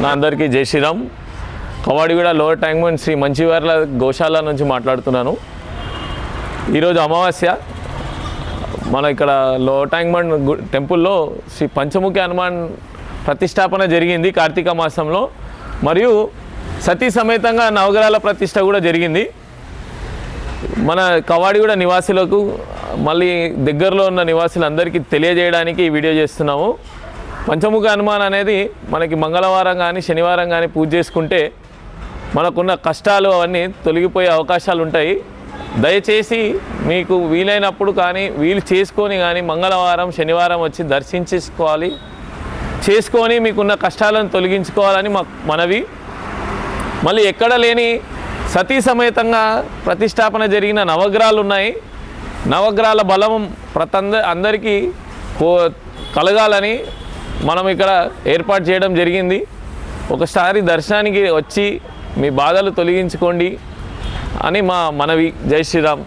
నా అందరికీ జై శ్రీరామ్. కవాడిగూడ లోవర్ ట్యాంక్మెంట్ శ్రీ మంచివార్ల గోశాల నుంచి మాట్లాడుతున్నాను. ఈరోజు అమావాస్య. మన ఇక్కడ లోవర్ ట్యాంక్మెంట్ గు- టెంపుల్లో శ్రీ పంచముఖి హనుమాన్ ప్రతిష్టాపన జరిగింది కార్తీక మాసంలో. మరియు సతీ సమేతంగా నవగ్రహాల ప్రతిష్ట కూడా జరిగింది. మన కవాడిగూడ నివాసులకు మళ్ళీ దగ్గరలో ఉన్న నివాసులందరికీ తెలియజేయడానికి ఈ వీడియో చేస్తున్నాము. పంచముఖ హనుమాన్ అనేది మనకి మంగళవారం కానీ శనివారం కానీ పూజ చేసుకుంటే మనకున్న కష్టాలు అవన్నీ తొలగిపోయే అవకాశాలు ఉంటాయి. దయచేసి మీకు వీలైనప్పుడు కానీ వీలు చేసుకొని కానీ మంగళవారం శనివారం వచ్చి దర్శించేసుకోవాలి. చేసుకొని మీకున్న కష్టాలను తొలగించుకోవాలని మా మనవి. మళ్ళీ ఎక్కడ లేని సతీ సమేతంగా ప్రతిష్టాపన జరిగిన నవగ్రహాలు ఉన్నాయి. నవగ్రహాల బలం ప్రతంద అందరికీ కో కలగాలని మనం ఇక్కడ ఏర్పాటు చేయడం జరిగింది. ఒకసారి దర్శనానికి వచ్చి మీ బాధలు తొలగించుకోండి అని మా మనవి. జై శ్రీరామ్.